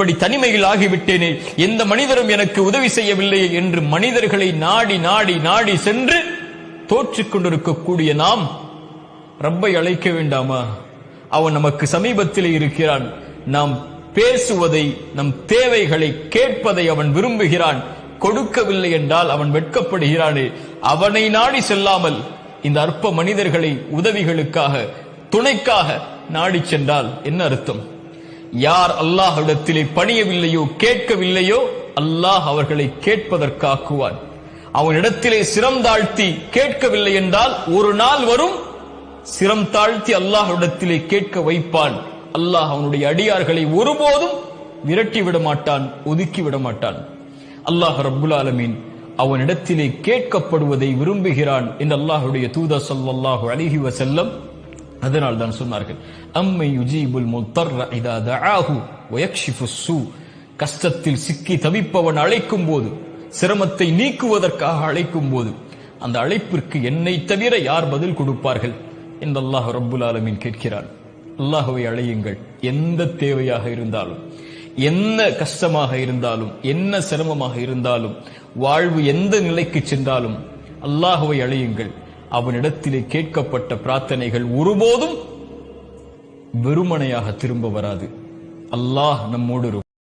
இப்படி தனிமையில் ஆகிவிட்டேனே எந்த மனிதரும் எனக்கு உதவி செய்யவில்லை என்று மனிதர்களை நாடி நாடி நாடி சென்று தோற்றுக் கொண்டிருக்கக்கூடிய நாம் ரப்பை அழைக்க வேண்டாமா? அவன் நமக்கு சமீபத்தில் இருக்கிறான். நாம் பேசுவதை நம் தேவைகளை கேட்பதை அவன் விரும்புகிறான். கொடுக்கவில்லை என்றால் அவன் வெட்கப்படுகிறானே. அவனை நாடி செல்லாமல் இந்த அற்ப மனிதர்களை உதவிகளுக்காக துணைக்காக நாடி சென்றால் என்ன அர்த்தம்? யார் அல்லாஹ்விடத்திலே பணியவில்லையோ கேட்கவில்லையோ அல்லாஹ் அவர்களை கேட்பதற்காக்குவான். அவனிடத்திலே சிரம் தாழ்த்தி கேட்கவில்லை என்றால் ஒரு நாள் வரும் சிரம் தாழ்த்தி அல்லாஹ்விடத்திலே கேட்க வைப்பான். அல்லாஹ் அவனுடைய அடியார்களை ஒருபோதும் விரட்டி விட மாட்டான் ஒதுக்கி விட மாட்டான் அல்லாஹ் ரப்புல் ஆலமீன் அவனிடத்திலே கேட்கப்படுவதை விரும்புகிறான் என்று அல்லாஹுடைய தூதர் ஸல்லல்லாஹு அலைஹி செல்லம் அதனால் தான் சொன்னார்கள். அம்மை யுஜீபுல் முத்தர்ர இதா தஆஹு வயக்ஷிஃபு சு கஷ்டத்தில் சிக்கி தவிப்பவன் அழைக்கும் போது சிரமத்தை நீக்குவதற்காக அழைக்கும் போது அந்த அழைப்பிற்கு என்னை தவிர யார் பதில் கொடுப்பார்கள் என்று அல்லாஹ் ரப்புல் ஆலமீன் கேட்கிறான். அல்லாஹுவை அழையுங்கள். எந்த தேவையாக இருந்தாலும் என்ன கஷ்டமாக இருந்தாலும் என்ன சிரமமாக இருந்தாலும் வாழ்வு எந்த நிலைக்கு சென்றாலும் அல்லாஹுவை அழையுங்கள். அவனிடத்திலே கேட்கப்பட்ட பிரார்த்தனைகள் ஒருபோதும் வெறுமனையாக திரும்ப வராது. அல்லாஹ் நம்மோடு